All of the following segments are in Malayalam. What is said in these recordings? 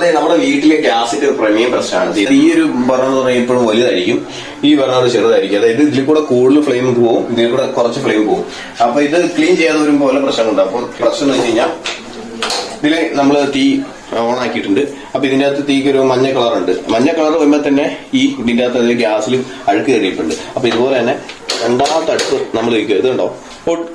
അതെ നമ്മുടെ വീട്ടിലെ ഗ്യാസിന്റെ ഒരു പ്രമേയം പ്രശ്നമാണ്. ഈ ഒരു പറഞ്ഞത് പറഞ്ഞാൽ ഇപ്പോഴും വലുതായിരിക്കും. ഈ പറഞ്ഞത് ചെറുതായിരിക്കും. അതായത് ഇതിൽ കൂടെ കൂടുതൽ ഫ്ലെയിം പോകും ഇതിൽ കൂടെ കുറച്ച് ഫ്ലെയിം പോകും അപ്പൊ ഇത് ക്ലീൻ ചെയ്യാതെ വരുമ്പോൾ പല പ്രശ്നങ്ങളുണ്ട്. അപ്പൊ പ്രശ്നം എന്ന് വെച്ച് കഴിഞ്ഞാൽ ഇതിൽ നമ്മൾ തീ ഓൺ ആക്കിയിട്ടുണ്ട്. അപ്പൊ ഇതിന്റെ അകത്ത് തീക്ക് ഒരു മഞ്ഞ കളർ ഉണ്ട്. മഞ്ഞ കളർ വരുമ്പോൾ തന്നെ ഈ ഇതിന്റെ അകത്ത് ഗ്യാസിൽ അഴുക്ക് കയറിയിട്ടുണ്ട്. അപ്പൊ ഇതുപോലെ തന്നെ രണ്ടാമത്തെ അടുത്ത് നമ്മൾ ഇത് കണ്ടോ?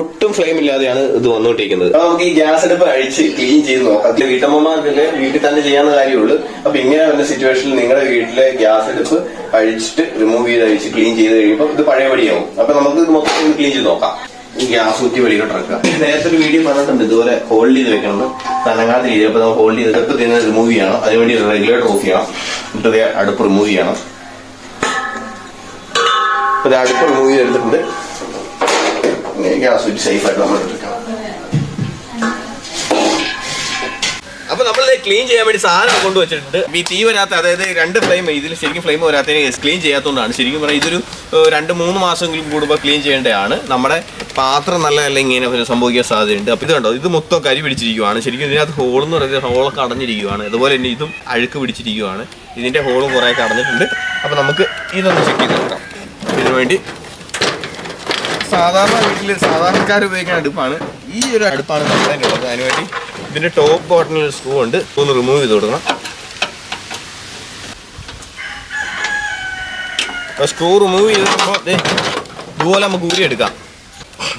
ഒട്ടും ഫ്ലെയിം ഇല്ലാതെയാണ് ഇത് വന്നുകൊണ്ടിരിക്കുന്നത്. അപ്പൊ നമുക്ക് ഈ ഗ്യാസ് അടുപ്പ് അഴിച്ച് ക്ലീൻ ചെയ്ത് നോക്കാം. വീട്ടമ്മമാർ വീട്ടമ്മമാർക്കൊക്കെ വീട്ടിൽ തന്നെ ചെയ്യാവുന്ന കാര്യമുള്ളൂ. അപ്പൊ ഇങ്ങനെ വന്ന സിറ്റുവേഷനിൽ നിങ്ങളുടെ വീട്ടിലെ ഗ്യാസ് അടുപ്പ് അഴിച്ചിട്ട് റിമൂവ് ചെയ്ത് അഴിച്ച് ക്ലീൻ ചെയ്ത് കഴിയുമ്പോൾ ഇത് പഴയപടിയാവും അപ്പൊ നമുക്ക് ഇത് മൊത്തം ക്ലീൻ ചെയ്ത് നോക്കാം. ഗ്യാസ് കുറ്റി വെളിയിലോട്ട് ഇറക്കുക. നേരത്തെ ഒരു വീഡിയോ പറഞ്ഞിട്ടുണ്ട് ഇതുപോലെ ഹോൾഡ് ചെയ്ത് വെക്കണം തനങ്ങാത്ത രീതിയിൽ അപ്പൊ നമ്മൾ ഹോൾഡ് ചെയ്ത് അടുപ്പ് തന്നെ റിമൂവ് ചെയ്യണം. അതിനുവേണ്ടി റെഗുലേറ്റർ ഓഫ് ചെയ്യണം. എന്നിട്ട് അടുപ്പ് റിമൂവ് ചെയ്യണം. അടുപ്പ് റിമൂവ് ചെയ്തെടുത്തിട്ടുണ്ട്. ഗ്യാസ് കുറ്റി സേഫ് ആയിട്ട് നമ്മൾ എടുക്കാം അപ്പൊ നമ്മൾ ക്ലീൻ ചെയ്യാൻ വേണ്ടി സാധനം കൊണ്ടുവച്ചിട്ടുണ്ട് ഈ തീ വരാത്ത അതായത് രണ്ട് ഫ്ലെയിം ഇതിൽ ശരിക്കും ഫ്ലെയിം വരാത്തതിന് ക്ലീൻ ചെയ്യാത്തതുകൊണ്ടാണ്. ശരിക്കും പറഞ്ഞാൽ ഇതൊരു രണ്ട് മൂന്ന് മാസമെങ്കിലും കൂടുമ്പോൾ ക്ലീൻ ചെയ്യേണ്ടതാണ്. നമ്മുടെ പാത്രം നല്ല അല്ല ഇങ്ങനെ സംഭവിക്കാൻ സാധ്യതയുണ്ട്. അപ്പൊ ഇത് കണ്ടോ ഇത് മൊത്തം കരി പിടിച്ചിരിക്കുവാണ്. ശരിക്കും ഇതിനകത്ത് ഹോൾ എന്ന് പറയുന്നത് ഹോളൊക്കെ അടഞ്ഞിരിക്കുവാണ്. അതുപോലെ തന്നെ ഇതും അഴുക്ക് പിടിച്ചിരിക്കുവാണ്. ഇതിന്റെ ഹോളും കുറേയൊക്കെ അടഞ്ഞിട്ടുണ്ട്. അപ്പൊ നമുക്ക് ഇതൊന്ന് ചെക്ക് ചെയ്ത് നോക്കാം ഇതിനു വേണ്ടി സാധാരണ വീട്ടിൽ സാധാരണക്കാർ ഉപയോഗിക്കുന്ന അടുപ്പാണ്. ഈ ഒരു അടുപ്പാണ് നടത്താനുള്ളത് അതിന് അതിനുവേണ്ടി ഇതിന്റെ ടോപ്പ് ബോട്ടണിൽ ഒരു സ്ക്രൂ ഉണ്ട്. ഒന്ന് റിമൂവ് ചെയ്ത് കൊടുക്കണം. സ്ക്രൂ റിമൂവ് ചെയ്തപ്പോൾ ഇതുപോലെ നമുക്ക് ഊരിയെടുക്കാം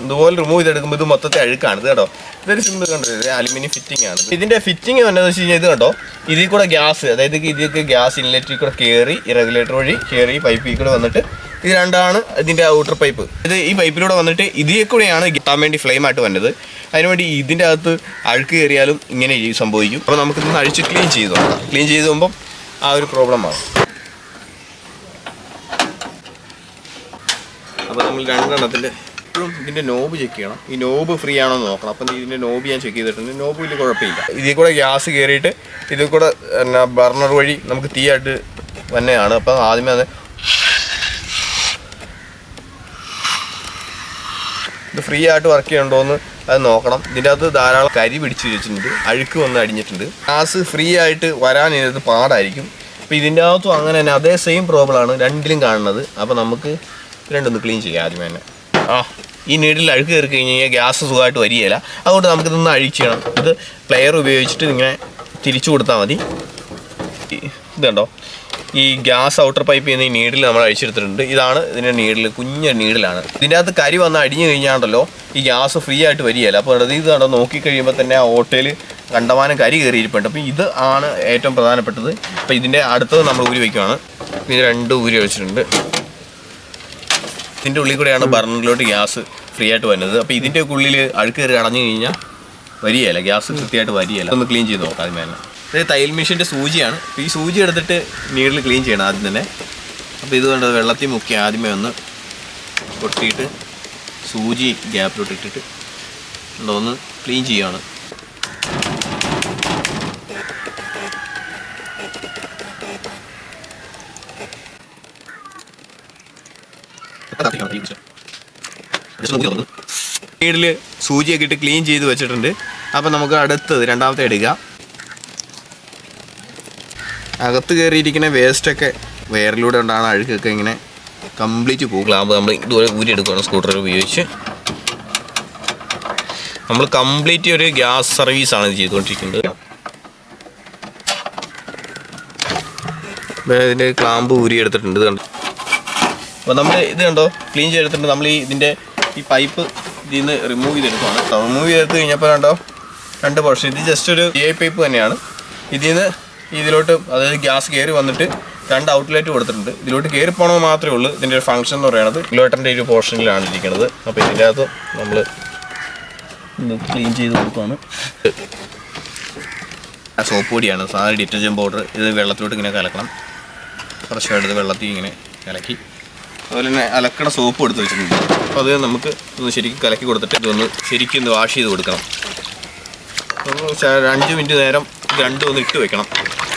ഇതുപോലെ റിമൂവ് ചെയ്തെടുക്കുമ്പോൾ ഇത് മൊത്തത്തെ അഴുക്കാണ്. ഇത് കേട്ടോ ഇതൊരു സിമ്പിൾ കണ്ടത് ഇത് അലുമിനിയം ഫിറ്റിംഗ് ആണ്. ഇതിന്റെ ഫിറ്റിംഗ് എന്താണെന്ന് വെച്ച് കഴിഞ്ഞാൽ ഇത് കണ്ടോ? ഇതിൽ കൂടെ ഗ്യാസ് അതായത് ഇതിലേക്ക് ഗ്യാസ് ഇൻലെറ്റിൽ കൂടെ കയറി റെഗുലേറ്റർ വഴി കയറി പൈപ്പിൽ കൂടെ വന്നിട്ട് ഇത് രണ്ടാണ് ഇതിന്റെ ഔട്ടർ പൈപ്പ് ഇത് ഈ പൈപ്പിലൂടെ വന്നിട്ട് ഇതിൽ കൂടെയാണ് കിട്ടാൻ വേണ്ടി ഫ്ലെയിം ആയിട്ട് വന്നത്. അതിനുവേണ്ടി ഇതിന്റെ അകത്ത് അഴുക്ക് കയറിയാലും ഇങ്ങനെ സംഭവിക്കും. അപ്പോൾ നമുക്ക് ഇതൊന്ന് അഴിച്ച് ക്ലീൻ ചെയ്ത് നോക്കാം. ക്ലീൻ ചെയ്ത് പോകുമ്പം ആ ഒരു പ്രോബ്ലം ആണ്. അപ്പോൾ നമ്മൾ രണ്ടെണ്ണത്തിന്റെ ഇപ്പോഴും ഇതിന്റെ നോബ് ചെക്ക് ചെയ്യണം. ഈ നോബ് ഫ്രീ ആണോ എന്ന് നോക്കണം. അപ്പം ഇതിന്റെ നോബ് ഞാൻ ചെക്ക് ചെയ്തിട്ടുണ്ട്. നോബ് വലിയ കുഴപ്പമില്ല. ഇതിൽ കൂടെ ഗ്യാസ് കയറിയിട്ട് ഇതിൽ കൂടെ എന്നാ ബർണർ വഴി നമുക്ക് തീയായിട്ട് തന്നെയാണ് അപ്പം ആദ്യമേ അത് ഇത് ഫ്രീ ആയിട്ട് വർക്ക് ചെയ്യണ്ടോന്ന് അത് നോക്കണം. ഇതിന്റെ അകത്ത് ധാരാളം കരി പിടിച്ച് വെച്ചിട്ടുണ്ട്. അഴുക്ക് വന്ന് അടിഞ്ഞിട്ടുണ്ട്. ഗ്യാസ് ഫ്രീ ആയിട്ട് വരാൻ ഇതിനകത്ത് പാടായിരിക്കും. അപ്പോൾ ഇതിന്റെ അകത്തും അങ്ങനെ തന്നെ അതേ സെയിം പ്രോബ്ലമാണ് രണ്ടിലും കാണുന്നത്. അപ്പോൾ നമുക്ക് രണ്ടൊന്ന് ക്ലീൻ ചെയ്യാം ആദ്യം തന്നെ. ആ ഈ നീഡിൽ അഴുക്ക് കയറി കഴിഞ്ഞ് കഴിഞ്ഞാൽ ഗ്യാസ് സുഖമായിട്ട് വരികയില്ല. അതുകൊണ്ട് നമുക്കിതൊന്ന് അഴിച്ച് ചെയ്യണം. ഇത് പ്ലെയർ ഉപയോഗിച്ചിട്ട് ഇങ്ങനെ തിരിച്ചു കൊടുത്താൽ മതി. ഇതുണ്ടോ? ഈ ഗ്യാസ് ഔട്ടർ പൈപ്പ് ചെയ്യുന്ന ഈ നീഡിൽ നമ്മൾ അഴിച്ചെടുത്തിട്ടുണ്ട്. ഇതാണ് ഇതിന്റെ നീഡിൽ കുഞ്ഞ നീഡിലാണ്. ഇതിന്റെ അകത്ത് കരി വന്ന് അടിഞ്ഞു കഴിഞ്ഞാണ്ടല്ലോ ഈ ഗ്യാസ് ഫ്രീ ആയിട്ട് വരികയില്ല. അപ്പോൾ ഇത് കണ്ടോ നോക്കിക്കഴിയുമ്പോൾ തന്നെ ആ ഓട്ടയിൽ കണ്ടമാനം കരി കയറിയിരിപ്പുണ്ട്. അപ്പം ഇത് ആണ് ഏറ്റവും പ്രധാനപ്പെട്ടത്. അപ്പം ഇതിന്റെ അടുത്തത് നമ്മൾ ഊരി വയ്ക്കുവാണ്. ഇത് രണ്ട് ഊരി വെച്ചിട്ടുണ്ട് ഇതിന്റെ ഉള്ളിൽ കൂടെയാണ് ബർണറിലോട്ട് ഗ്യാസ് ഫ്രീ ആയിട്ട് വരുന്നത്. അപ്പോൾ ഇതിന്റെ ഉള്ളിൽ അഴുക്ക് കയറി അടഞ്ഞു കഴിഞ്ഞാൽ വരികയില്ല. ഗ്യാസ് കൃത്യമായിട്ട് വരികയില്ല. ഒന്ന് ക്ലീൻ ചെയ്ത് നോക്കാം അതിന് ഇത് തയ്യൽ മെഷീന്റെ സൂചിയാണ്. അപ്പോൾ ഈ സൂചി എടുത്തിട്ട് നീഡിൽ ക്ലീൻ ചെയ്യണം ആദ്യം തന്നെ. അപ്പോൾ ഇത് കണ്ടത് വെള്ളത്തിൽ മുക്കി ആദ്യമേ ഒന്ന് പൊട്ടിയിട്ട് സൂചി ഗ്യാപ്പിലോട്ട് ഇട്ടിട്ട് ഒന്ന് ക്ലീൻ ചെയ്യുകയാണ് നീഡിൽ സൂചിയൊക്കെ ഇട്ട് ക്ലീൻ ചെയ്ത് വെച്ചിട്ടുണ്ട്. അപ്പം നമുക്ക് അടുത്തത് രണ്ടാമത്തെ എടുക്കുക അകത്ത് കയറിയിരിക്കുന്ന വേസ്റ്റൊക്കെ വയറിലൂടെ ഉണ്ടാകുന്ന അഴുക്കൊക്കെ ഇങ്ങനെ കംപ്ലീറ്റ് പോകും. ക്ലാമ്പ് നമ്മൾ ഇതുപോലെ ഊരി എടുക്കുകയാണ് സ്കൂട്ടർ ഉപയോഗിച്ച്. നമ്മൾ കംപ്ലീറ്റ് ഒരു ഗ്യാസ് സർവീസാണ് ഇത് ചെയ്തുകൊണ്ടിരിക്കുന്നത്. ഇതിന്റെ ക്ലാമ്പ് ഊരി എടുത്തിട്ടുണ്ട് ഇത് കണ്ടോ. അപ്പോൾ നമ്മൾ ഇത് കണ്ടോ? ക്ലീൻ ചെയ്തെടുത്തിട്ട് നമ്മൾ ഈ ഇതിന്റെ ഈ പൈപ്പ് ഇതിൽ നിന്ന് റിമൂവ് ചെയ്തെടുക്കുകയാണ് റിമൂവ് ചെയ്തെടുത്ത് കഴിഞ്ഞപ്പോൾ കണ്ടോ? രണ്ട് പോർഷൻ ഇത് ജസ്റ്റ് ഒരു എ പൈപ്പ് തന്നെയാണ്. ഇതിൽ നിന്ന് ഇതിലോട്ട് അതായത് ഗ്യാസ് കയറി വന്നിട്ട് രണ്ട് ഔട്ട്ലെറ്റ് കൊടുത്തിട്ടുണ്ട്. ഇതിലോട്ട് കയറി പോകണമെന്ന് മാത്രമേ ഉള്ളൂ. ഇതിന്റെ ഒരു ഫംഗ്ഷൻ എന്ന് പറയുന്നത് കിലോട്ടറിന്റെ ഒരു പോർഷനിലാണ് ഇരിക്കുന്നത് അപ്പോൾ ഇതിന്റെ അകത്ത് നമ്മൾ ക്ലീൻ ചെയ്ത് കൊടുക്കുകയാണ് സോപ്പ് പൊടിയാണ്. സാധാരണ ഡിറ്റർജന്റ് പൗഡർ ഇത് വെള്ളത്തിലോട്ട് ഇങ്ങനെ കലക്കണം. ഫ്രഷായിട്ട് വെള്ളത്തിൽ ഇങ്ങനെ കലക്കി. അതുപോലെ തന്നെ അലക്കണ സോപ്പ് എടുത്ത് വെച്ചിട്ടുണ്ട്. അപ്പോൾ അത് നമുക്ക് ഒന്ന് ശരിക്കും കലക്കി കൊടുത്തിട്ട് ഇതൊന്ന് ശരിക്കും ഒന്ന് വാഷ് ചെയ്ത് കൊടുക്കണം. അഞ്ച് മിനിറ്റ് നേരം രണ്ടും ഒന്ന് ഇട്ട് വെക്കണം.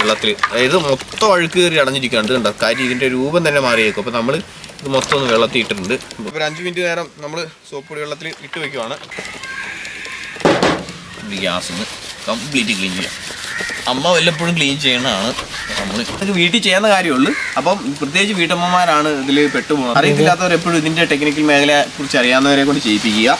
വെള്ളത്തിൽ. അതായത് മൊത്തം അഴുക്ക് കയറി അടഞ്ഞിരിക്കുകയാണ്. കണ്ടോ? കാര്യം ഇതിന്റെ രൂപം തന്നെ മാറിയേക്കും. അപ്പോൾ നമ്മൾ ഇത് മൊത്തം ഒന്ന് വെള്ളത്തിൽ ഇട്ടിട്ടുണ്ട് ഒരു അഞ്ച് മിനിറ്റ് നേരം നമ്മൾ സോപ്പ് പൊടി വെള്ളത്തിൽ ഇട്ട് വെക്കുവാണ്. ഗ്യാസ് ഒന്ന് കംപ്ലീറ്റ് ക്ലീൻ ചെയ്യാം. അമ്മ വല്ലപ്പോഴും ക്ലീൻ ചെയ്യണതാണ്. നമ്മൾ വീട്ടിൽ ചെയ്യുന്ന കാര്യമുള്ളൂ. അപ്പം പ്രത്യേകിച്ച് വീട്ടമ്മമാരാണ് ഇതിൽ പെട്ടുപോകുന്നത് അറിയത്തില്ലാത്തവർ എപ്പോഴും ഇതിന്റെ ടെക്നിക്കൽ മേഖലയെ കുറിച്ച് അറിയാവുന്നവരെ കൊണ്ട് ചെയ്യിപ്പിക്കുക.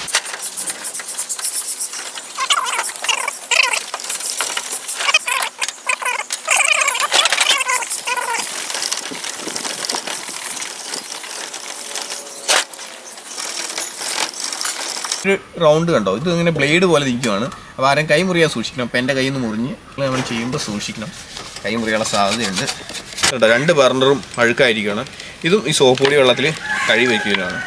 ഒരു റൗണ്ട് കണ്ടോ? ഇത് ഇങ്ങനെ ബ്ലേഡ് പോലെ നിൽക്കുവാണ്. അപ്പോൾ ആരും കൈ മുറിയാൻ സൂക്ഷിക്കണം. അപ്പം എന്റെ കയ്യിൽ നിന്ന് മുറിഞ്ഞ് നമ്മൾ ചെയ്യുമ്പോൾ സൂക്ഷിക്കണം. കൈ മുറിയാനുള്ള സാധ്യതയുണ്ട്. കേട്ടോ രണ്ട് ബർണറും അഴുക്കായിരിക്കുകയാണ് ഇതും ഈ സോപ്പ് പൊടി വെള്ളത്തിൽ കഴുകി വയ്ക്കുകയാണ്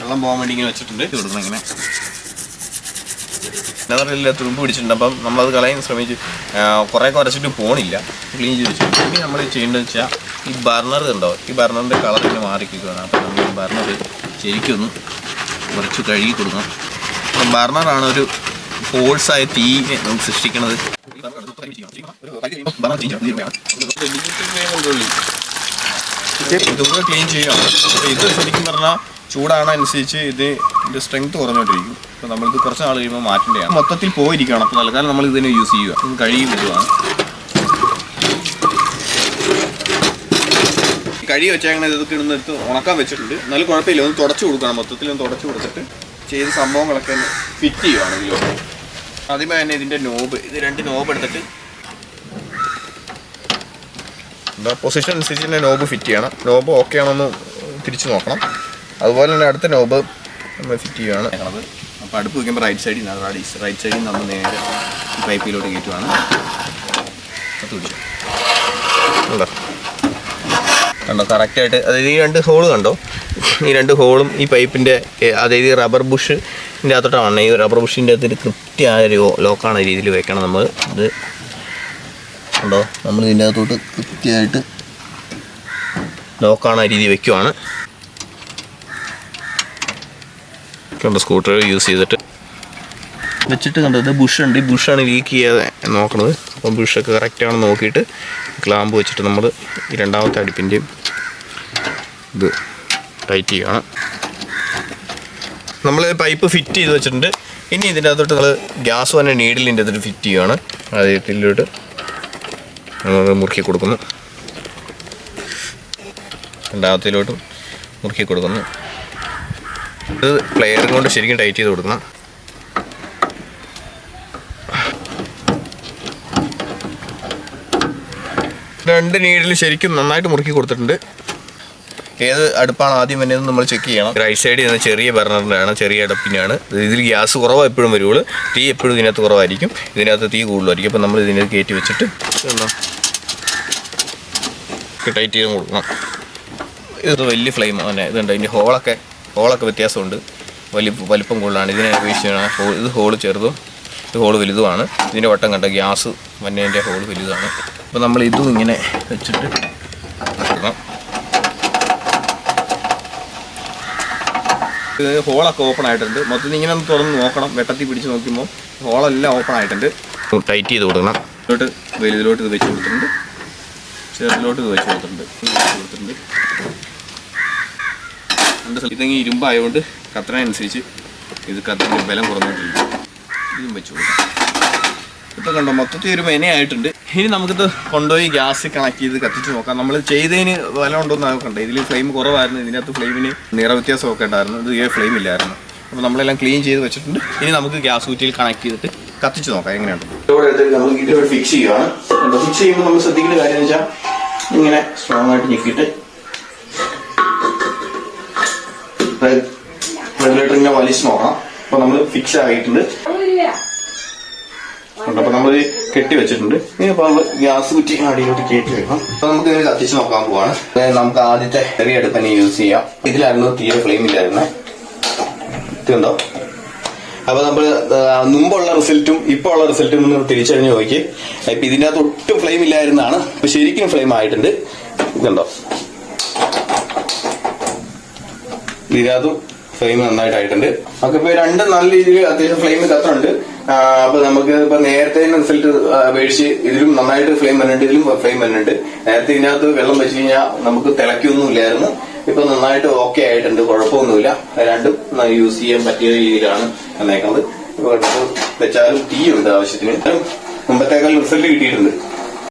വെള്ളം പോകാൻ വേണ്ടി ഇങ്ങനെ വെച്ചിട്ടുണ്ട്. ഇത് ഇങ്ങനെ. ലെതറില്ല തുമ്പ് പിടിച്ചിട്ടുണ്ട്. അപ്പം നമ്മളത് കളയാൻ ശ്രമിച്ച് കുറേ കുറച്ചിട്ട് പോണില്ല. ക്ലീൻ ചെയ്ത് വെച്ചിട്ടുണ്ട്. നമ്മൾ ചെയ്യേണ്ടതെന്ന് വെച്ചാൽ ഈ ബർണർ ഉണ്ടോ ഈ ബർണറിന്റെ കളർ തന്നെ മാറിക്കുകയാണ് അപ്പോൾ നമ്മൾ ഈ ബർണർ ശരിക്കൊന്ന് കുറച്ച് കഴുകി കൊടുക്കണം. അപ്പം ബർണറാണ് ഒരു ഫോഴ്സായ തീനെ നമുക്ക് സൃഷ്ടിക്കുന്നത് ഇതുകൂടെ ക്ലീൻ ചെയ്യാം. അപ്പോൾ ഇത് ശരിക്കും പറഞ്ഞാൽ ചൂടാണ് അനുസരിച്ച് ഇത് ഇതിന്റെ സ്ട്രെങ്ത് കുറഞ്ഞുകൊണ്ടിരിക്കും അപ്പോൾ നമ്മളിത് കുറച്ച് നാൾ കഴിയുമ്പോൾ മാറ്റേണ്ടതാണ് മൊത്തത്തിൽ പോയിരിക്കണം. അപ്പോൾ തൽക്കാലം നമ്മൾ ഇതിനെ യൂസ് ചെയ്യുക. കഴുകി വിടുകയാണ് കഴുകി വെച്ചേക്കണ ഇതൊക്കെ ഇടുന്ന എടുത്ത് ഉണക്കാൻ വെച്ചിട്ടുണ്ട്. എന്നാലും കുഴപ്പമില്ല ഒന്ന് തുടച്ചു കൊടുക്കണം. മൊത്തത്തിൽ ഒന്ന് തുടച്ചു കൊടുത്തിട്ട് ചെയ്ത സംഭവങ്ങളൊക്കെ ഒന്ന് ഫിറ്റ് ചെയ്യുവാണ് ഇതിലോട്ട് ആദ്യമേ തന്നെ ഇതിന്റെ നോബ് ഇത് രണ്ട് നോബ് എടുത്തിട്ട് എന്താ പൊസിഷൻ അനുസരിച്ച് തന്നെ നോബ് ഫിറ്റ് ചെയ്യണം. നോബ് ഓക്കെ ആണെന്ന് തിരിച്ച് നോക്കണം. അതുപോലെ തന്നെ അടുത്ത നോബ് നമ്മൾ ഫിറ്റ് ചെയ്യുകയാണ് അപ്പോൾ അടുപ്പ് വയ്ക്കുമ്പോൾ റൈറ്റ് സൈഡിൽ നിന്ന് റൈറ്റ് സൈഡിൽ നമ്മൾ നേരെ പൈപ്പിലോട്ട് കയറ്റുവാണ് അത് പിടിച്ചു കണ്ടോ? കറക്റ്റായിട്ട് അതായത് ഈ രണ്ട് ഹോൾ കണ്ടോ? ഈ രണ്ട് ഹോളും ഈ പൈപ്പിന്റെ അതായത് ഈ റബ്ബർ ബുഷിന്റെ അകത്തോട്ടാണ്. ഈ റബ്ബർ ബുഷിന്റെ അകത്ത് കൃത്യമായ ഒരു ലോക്കാണ് രീതിയിൽ വെക്കണം നമ്മൾ ഇത് കണ്ടോ? നമ്മൾ ഇതിന്റെ അകത്തോട്ട് കൃത്യമായിട്ട് ലോക്കാണ് രീതി വെക്കുവാണ്. കണ്ടോ? സ്കൂട്ടർ യൂസ് ചെയ്തിട്ട്. വെച്ചിട്ട് കണ്ടത് ബുഷ് ബുഷുണ്ട് ഈ ബുഷാണ് ലീക്ക് ചെയ്യാതെ നോക്കണത്. അപ്പം ബുഷൊക്കെ കറക്റ്റാണെന്ന് നോക്കിയിട്ട് ക്ലാമ്പ് വെച്ചിട്ട് നമ്മൾ രണ്ടാമത്തെ അടുപ്പിന്റെയും ഇത് ടൈറ്റ് ചെയ്യണം നമ്മൾ പൈപ്പ് ഫിറ്റ് ചെയ്ത് വെച്ചിട്ടുണ്ട്. ഇനി ഇതിന്റെ അകത്തോട്ട് നമ്മൾ ഗ്യാസ് തന്നെ നീഡിലിന്റെ അകത്തോട്ട് ഫിറ്റ് ചെയ്യുകയാണ് അതിലോട്ട് നമ്മൾ മുറുക്കി കൊടുക്കുന്നു. രണ്ടാമത്തിലോട്ടും മുറുക്കി കൊടുക്കുന്നു. ഇത് പ്ലെയർ കൊണ്ട് ശരിക്കും ടൈറ്റ് ചെയ്ത് കൊടുക്കണം. രണ്ട് നീഡിൽ ശരിക്കും നന്നായിട്ട് മുറുക്കി കൊടുത്തിട്ടുണ്ട്. ഏത് അടുപ്പാണ് ആദ്യം വരുന്നത് നമ്മൾ ചെക്ക് ചെയ്യണം. റൈറ്റ് സൈഡിൽ നിന്ന് ചെറിയ ബർണറിന്റെയാണ് ചെറിയ അടുപ്പിനാണ്. ഇതിൽ ഗ്യാസ് കുറവ് എപ്പോഴും വരുള്ളൂ തീ എപ്പോഴും ഇതിനകത്ത് കുറവായിരിക്കും. ഇതിനകത്ത് തീ കൂടുതലായിരിക്കും. അപ്പോൾ നമ്മൾ ഇതിനകത്ത് കയറ്റി വെച്ചിട്ട് ടൈറ്റ് ചെയ്ത് കൊടുക്കണം. ഇത് വലിയ ഫ്ലെയിം തന്നെ ഇതുണ്ട്. ഇതിന്റെ ഹോളൊക്കെ ഹോളൊക്കെ വ്യത്യാസമുണ്ട്. വലിയ വലിപ്പം കൂടുതലാണ്. ഇതിനെ അപേക്ഷിച്ചാണ് ഇത് ഹോൾ ചെറുതും ഇത് ഹോൾ വലുതുമാണ്. ഇതിന്റെ വട്ടം കണ്ട? ഗ്യാസ് വന്നതിന്റെ ഹോൾ വലുതാണ്. അപ്പോൾ നമ്മൾ ഇതും ഇങ്ങനെ വെച്ചിട്ട് കൊടുക്കണം ഇത് ഹോളൊക്കെ ഓപ്പൺ ആയിട്ടുണ്ട്. മൊത്തത്തിൽ ഇങ്ങനെ ഒന്ന് തുറന്ന് നോക്കണം. വെട്ടത്തി പിടിച്ച് നോക്കുമ്പോൾ ഹോളെല്ലാം ഓപ്പൺ ആയിട്ടുണ്ട്. ടൈറ്റ് ചെയ്ത് കൊടുക്കണം. ഇതിലോട്ട് വലുതിലോട്ട് ഇത് വെച്ച് കൊടുത്തിട്ടുണ്ട്. ചെറുതിലോട്ട് ഇത് വെച്ച് കൊടുത്തിട്ടുണ്ട്. ഇതെങ്കിൽ ഇരുമ്പായതുകൊണ്ട് കത്തനനുസരിച്ച് ഇത് കത്തിന് ബലം കുറഞ്ഞിട്ടില്ല ഇതും വെച്ച് കൊടുക്കാം. ഇപ്പം കണ്ടോ? മൊത്തത്തിൽ ഒരു മെനയായിട്ടുണ്ട്. ഇനി നമുക്കിത് കൊണ്ടുപോയി ഗ്യാസ് കണക്ട് ചെയ്ത് കത്തിച്ച് നോക്കാം. നമ്മൾ ചെയ്തതിന് വില ഉണ്ടോ എന്ന് നോക്കണ്ടേ ഇതിൽ ഫ്ലെയിം കുറവായിരുന്നു. ഇതിനകത്ത് ഫ്ലെയിമിന് നിറവ്യത്യാസമൊക്കെ ഉണ്ടായിരുന്നു. ഇത് ഏ ഫ്ലെയിം ഇല്ലായിരുന്നു. അപ്പോൾ നമ്മളെല്ലാം ക്ലീൻ ചെയ്ത് വെച്ചിട്ടുണ്ട്. ഇനി നമുക്ക് ഗ്യാസ് കുറ്റിയിൽ കണക്ട് ചെയ്തിട്ട് കത്തിച്ച് നോക്കാം. എങ്ങനെയുണ്ട്? നമ്മൾ ഇതിലൂടെ ഫിക്സ് ചെയ്യുകയാണ് ഫിക്സ് ചെയ്യുമ്പോൾ നമ്മൾ ശ്രദ്ധിക്കേണ്ട കാര്യം എന്ന് വെച്ചാൽ ഇങ്ങനെ സ്ട്രോങ് ആയിട്ട് ഞെക്കിയിട്ട് റെഗുലേറ്റർ ഇങ്ങനെ വലിച്ച് നോക്കാം. അപ്പൊ നമ്മൾ ഫിക്സ് ആയിട്ടുണ്ട്. അപ്പൊ നമ്മൾ കെട്ടി വെച്ചിട്ടുണ്ട് ഇനി അപ്പൊ ഗ്യാസ് കുറ്റി അടിയിലോട്ട് കയറ്റി വെക്കണം അപ്പൊ നമുക്ക് ഇതിന് കത്തിച്ച് നോക്കാൻ പോവാണ്. നമുക്ക് ആദ്യത്തെ ചെറിയ അടുപ്പ് തന്നെ യൂസ് ചെയ്യാം. ഇതിലായിരുന്നു തീരെ ഫ്ലെയിം ഇല്ലായിരുന്നേ. ഇതുണ്ടോ അപ്പൊ നമ്മൾ മുമ്പുള്ള റിസൾട്ടും ഇപ്പൊ ഉള്ള റിസൾട്ടും ഒന്ന് തിരിച്ചറിഞ്ഞ് നോക്കി. ഇപ്പൊ ഇതിനകത്ത് ഒട്ടും ഫ്ലെയിം ഇല്ലായിരുന്നാണ് ഇപ്പൊ ശരിക്കും ഫ്ലെയിം ആയിട്ടുണ്ട്. ഇതുണ്ടോ ഇതിനകത്തും ഫ്ലെയിം നന്നായിട്ടായിട്ടുണ്ട്. നമുക്ക് ഇപ്പൊ രണ്ട് നല്ല രീതിയിൽ അത്യാവശ്യം ഫ്ലെയിം കത്തുന്നുണ്ട് ആ, അപ്പൊ നമുക്ക് ഇപ്പൊ നേരത്തെ റിസൾട്ട് അപേക്ഷിച്ച് ഇതിലും നന്നായിട്ട് ഫ്ലെയിം വരുന്നുണ്ട് ഇതിലും ഫ്ലെയിം വരുന്നുണ്ട്. നേരത്തെ ഇതിനകത്ത് വെള്ളം വെച്ച് കഴിഞ്ഞാൽ നമുക്ക് തിളയ്ക്കൊന്നും ഇല്ലായിരുന്നു. ഇപ്പൊ നന്നായിട്ട് ഓക്കെ ആയിട്ടുണ്ട് കുഴപ്പമൊന്നുമില്ല. രണ്ടും യൂസ് ചെയ്യാൻ പറ്റിയ രീതിയിലാണ് വന്നേക്കുന്നത്. വെച്ചാലും ടീ ഉണ്ട് ആവശ്യത്തിന്. മുമ്പത്തേക്കാൾ റിസൾട്ട് കിട്ടിയിട്ടുണ്ട്.